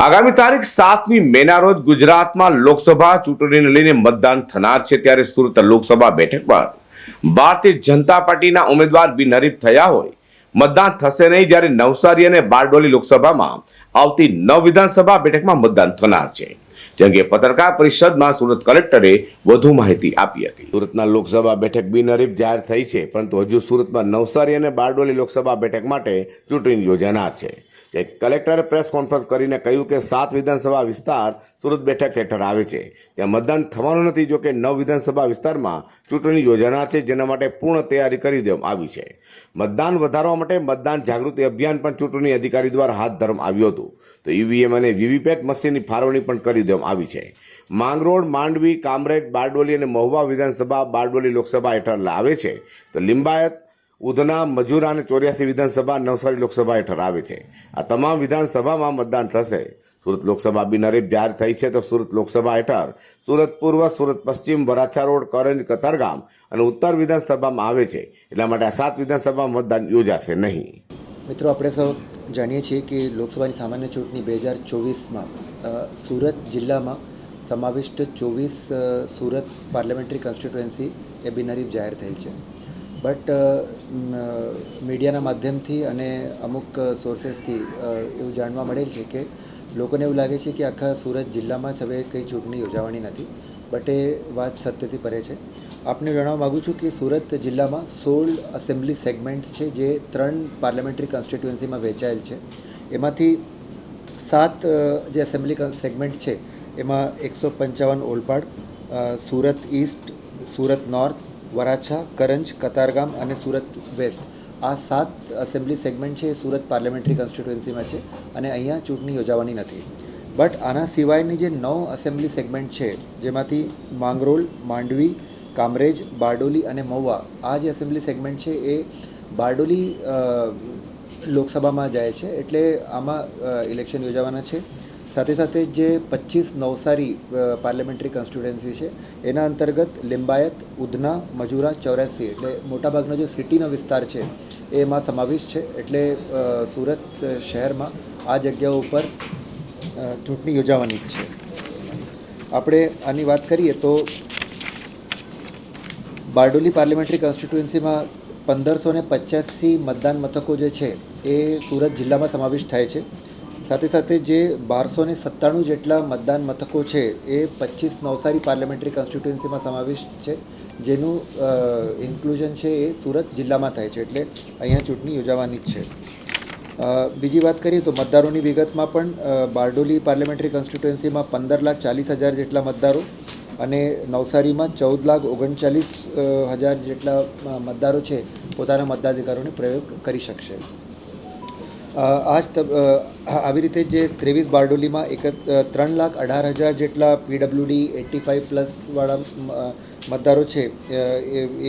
આગામી તારીખ સાતમી મેના રોજ ગુજરાતમાં લોકસભા ચૂંટણીને લઈને મતદાન થનાર છે ત્યારે સુરત લોકસભા બેઠક પર. ભારતીય જનતા પાર્ટીના ઉમેદવાર બિનહરીફ થયા હોય. મતદાન થશે નહીં જ્યારે નવસારી અને બારડોલી લોકસભામાં આવતી નવ વિધાનસભા બેઠકમાં મતદાન થનાર છે. જે અંગે પત્રકાર પરિષદમાં સુરત કલેક્ટરે વધુ માહિતી આપી હતી. સુરતના લોકસભા બેઠક બિનહરીફ જાહેર થઈ છે, પરંતુ હજુ સુરતમાં નવસારી અને બારડોલી લોકસભા બેઠક માટે ચૂંટણી યોજાનાર છે. કલેક્ટરે પ્રેસ કોન્ફરન્સ કરીને કહ્યું કે સાત વિધાનસભા વિસ્તાર સુરત બેઠક હેઠળ આવે છે. ત્યાં મતદાન થવાનું નથી જો કે નવ વિધાનસભા વિસ્તારમાં ચૂંટણી યોજાનાર છે, જેના માટે પૂર્ણ તૈયારી કરી દેવામાં આવી છે. મતદાન વધારવા માટે મતદાન જાગૃતિ અભિયાન પણ ચૂંટણી અધિકારી દ્વારા હાથ ધરવામાં આવ્યું હતું. તો ઈવીએમ અને વીવીપેટ મશીનની ફાળવણી પણ કરી દેવામાં આવી છે. માંગરોળ, માંડવી, કામરેજ, બારડોલી અને મહુવા વિધાનસભા બારડોલી લોકસભા હેઠળ આવે છે. તો લિંબાયત, ઉધના, મજૂરા અને ચોર્યાસી વિધાનસભા નવસારી લોકસભા હેઠળ આવે છે. આ તમામ વિધાનસભામાં મતદાન થશે. સુરત લોકસભા બિનહરીફ જાહેર થઈ છે તો સુરત લોકસભા હેઠળ સુરત પૂર્વ, સુરત પશ્ચિમ, વરાછા રોડ, કરંજ, કતારગામ અને ઉત્તર વિધાનસભામાં આવે છે. એટલા માટે આ સાત વિધાનસભામાં મતદાન યોજાશે નહીં. મિત્રો, આપણે સૌ જાણીએ છીએ કે લોકસભાની સામાન્ય ચૂંટણી બે હજાર ચોવીસમાં સુરત જિલ્લામાં સમાવિષ્ટ ચોવીસ સુરત પાર્લામેન્ટરી કોન્સ્ટિટ્યુએન્સી એ બિનહરીફ જાહેર થયેલ છે. બટ મીડિયાના માધ્યમથી અને અમુક સોર્સેસથી એવું જાણવા મળેલ છે કે લોકોને એવું લાગે છે કે આખા સુરત જિલ્લામાં જ હવે કંઈ ચૂંટણી યોજાવાની નથી. બટ એ વાત સત્યથી પરે છે. આપને જણાવવા માગું છું કે સુરત જિલ્લામાં સોળ એસેમ્બલી સેગમેન્ટ્સ છે જે ત્રણ પાર્લામેન્ટરી કોન્સ્ટિટ્યુઅન્સીમાં વહેંચાયેલ છે. એમાંથી સાત જે એસેમ્બલી સેગમેન્ટ છે, એમાં એકસો પંચાવન ઓલપાડ સુરત ઈસ્ટ સુરત નોર્થ વરાછા, કરંજ, કતારગામ અને સુરત વેસ્ટ આ સાત એસેમ્બલી સેગમેન્ટ છે એ સુરત પાર્લામેન્ટરી કોન્સ્ટિટ્યુએન્સીમાં છે અને અહીંયા ચૂંટણી યોજાવાની નથી. બટ આના સિવાયની જે નવ એસેમ્બલી સેગમેન્ટ છે, જેમાંથી માંગરોલ, માંડવી, કામરેજ, બારડોલી અને મહુવા, આ જે એસેમ્બલી સેગમેન્ટ છે એ બારડોલી લોકસભામાં જાય છે એટલે આમાં ઇલેક્શન યોજાવાના છે. સાથે સાથે જે પચીસ નવસારી પાર્લામેન્ટરી કોન્સ્ટિટ્યુએન્સી છે, એના અંતર્ગત લિંબાયત, ઉધના, મજૂરા, ચોર્યાસી એટલે મોટાભાગનો જે સિટીનો વિસ્તાર છે, એમાં સમાવિષ્ટ છે. એટલે સુરત શહેરમાં આ જગ્યાઓ ઉપર ચૂંટણી યોજાવાની જ છે. આપણે આની વાત કરીએ તો બારડોલી પાર્લામેન્ટરી કોન્સ્ટિટ્યુએન્સીમાં પંદરસો ને પચાસી મતદાન મથકો જે છે એ સુરત જિલ્લામાં સમાવિષ્ટ થાય છે. સાથે સાથે જે બારસો ને સત્તાણું જેટલા મતદાન મથકો છે એ પચીસ નવસારી પાર્લામેન્ટરી કોન્સ્ટિટ્યુએન્સીમાં સમાવિષ્ટ છે. જેનું ઇન્ક્લુઝન છે એ સુરત જિલ્લામાં થાય છે એટલે અહીંયા ચૂંટણી યોજાવાની જ છે. બીજી વાત કરીએ તો મતદારોની વિગતમાં પણ બારડોલી પાર્લામેન્ટરી કોન્સ્ટિટ્યુએન્સીમાં પંદર લાખ ચાલીસ હજાર જેટલા મતદારો અને નવસારીમાં ચૌદ લાખ ઓગણચાલીસ હજાર જેટલા મતદારો છે, પોતાના મતદાધિકારોને પ્રયોગ કરી શકશે. આજ જ આવી રીતે જે ત્રેવીસ બારડોલીમાં એક ત્રણ લાખ અઢાર હજાર જેટલા પીડબ્લ્યુડી એટી ફાઇવ પ્લસવાળા મતદારો છે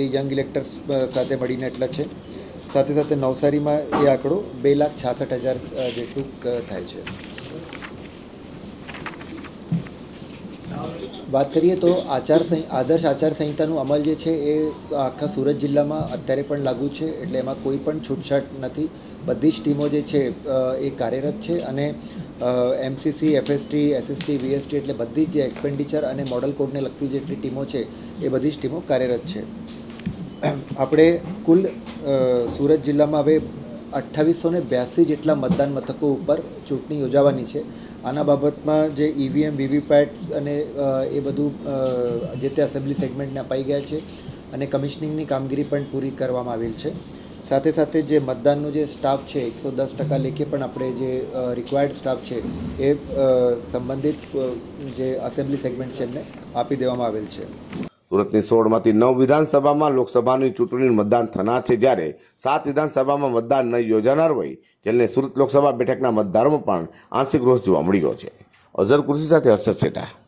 એ યંગ ઇલેક્ટર્સ સાથે મળીને એટલા છે. સાથે સાથે નવસારીમાં એ આંકડો બે લાખ છાસઠ હજાર જેટલું થાય છે. વાત કરીએ તો આચાર આદર્શ આચાર સંહિતાનું અમલ જે છે એ આખા સુરત જિલ્લામાં અત્યારે પણ લાગુ છે, એટલે એમાં કોઈ પણ છૂટછાટ નથી. બધી જ ટીમો જે છે એ કાર્યરત છે અને એમસીસી એફએસટી એસએસટી વીએસટી એટલે બધી જ જે એક્સપેન્ડિચર અને મોડલ કોડને લગતી જેટલી ટીમો છે, એ બધી જ ટીમો કાર્યરત છે. આપણે કુલ સુરત જિલ્લામાં હવે અઠ્ઠાવીસો ને બ્યાસી જેટલા મતદાન મથકો ઉપર ચૂંટણી યોજાવાની છે. આના બાબતમાં જે ઈવીએમ, વીવીપેટ અને એ બધું જે તે એસેમ્બલી સેગમેન્ટને અપાઈ ગયા છે અને કમિશનિંગની કામગીરી પણ પૂરી કરવામાં આવેલ છે. સાથે સાથે જે મતદાનનો જે સ્ટાફ છે, એકસો દસ ટકા લેખે પણ આપણે જે રિક્વાયર્ડ સ્ટાફ છે એ સંબંધિત જે એસેમ્બલી સેગમેન્ટ છે એમને આપી દેવામાં આવેલ છે. સુરતની સોળમાંથી નવ વિધાનસભામાં લોકસભાની ચૂંટણી મતદાન થનાર છે જ્યારે સાત વિધાનસભામાં મતદાન ન યોજાનાર હોય જેને સુરત લોકસભા બેઠકના મતદારોમાં પણ આંશિક રોષ જોવા મળ્યો છે. અઝર કુર્સી સાથે હર્ષદ શેઠા